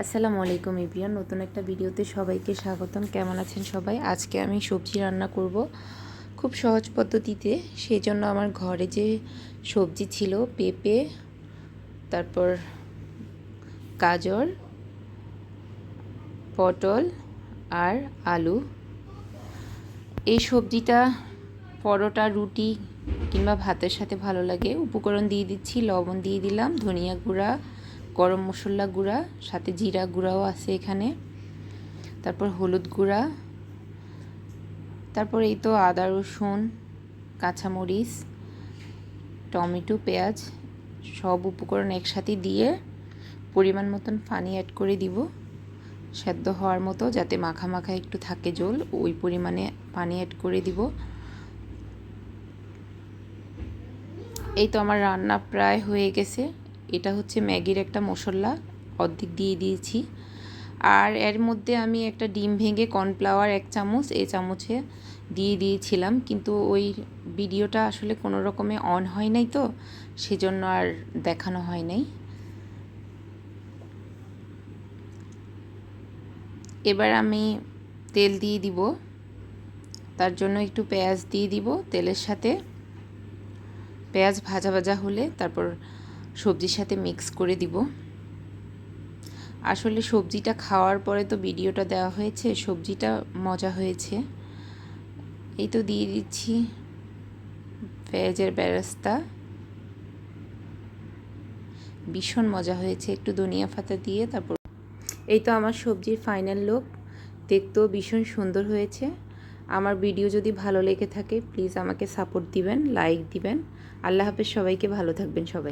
আসসালামু আলাইকুম ইবিয়ান নতুন একটা ভিডিওতে সবাইকে স্বাগতম। কেমন আছেন সবাই? আজকে আমি সবজি রান্না করব খুব সহজ পদ্ধতিতে। সেই জন্য আমার ঘরে যে সবজি ছিল, পেঁপে, তারপর গাজর, পটল আর আলু। এই সবজিটা, পরোটা, রুটি কিংবা ভাতের সাথে ভালো লাগে। উপকরণ দিয়ে দিচ্ছি, লবণ দিয়ে দিলাম, ধনিয়া গুঁড়া গরম মশলা গুঁড়া, সাথে জিরা গুঁড়াও আছে এখানে। তারপর হলুদ গুঁড়া। তারপর এই তো আদা, রসুন, কাঁচামরিচ, টমেটো, পেঁয়াজ সব উপকরণ একসাথে দিয়ে পরিমাণ মতন পানি অ্যাড করে দিব। সেদ্ধ হওয়ার মতো যাতে মাখা মাখা একটু থাকে জল ওই পরিমাণে পানি অ্যাড করে দিব। এই তো আমার রান্না প্রায় হয়ে গেছে। এটা হচ্ছে ম্যাগির একটা মশলা, অর্ধেক দিয়ে দিয়েছি। আর এর মধ্যে আমি একটা ডিম ভেঙে কর্নফ্লাওয়ার এক চামচ এই চামচে দিয়ে দিয়েছিলাম, কিন্তু ওই ভিডিওটা আসলে কোনো রকমে অন হয় নাই তো, সেজন্য আর দেখানো হয় নাই। এবার আমি তেল দিয়ে দিব, তার জন্য একটু পেঁয়াজ দিয়ে দিব তেলের সাথে। পেঁয়াজ ভাজা ভাজা হলে তারপর সবজির সাথে মিক্স করে দিব। আসলে সবজিটা খাওয়ার পরে তো ভিডিওটা দেওয়া হয়েছে, সবজিটা মজা হয়েছে। এই তো দিয়ে দিচ্ছি পেঁয়াজের বেরাস্তা ভীষণ মজা হয়েছে, একটু ধনিয়া পাতা দিয়ে তারপর এই তো আমার সবজির ফাইনাল লুক দেখতেও ভীষণ সুন্দর হয়েছে। আমার ভিডিও যদি ভালো লেগে থাকে প্লিজ আমাকে সাপোর্ট দিবেন লাইক দিবেন। আল্লাহ হাফেজ, সবাইকে ভালো থাকবেন সবাই।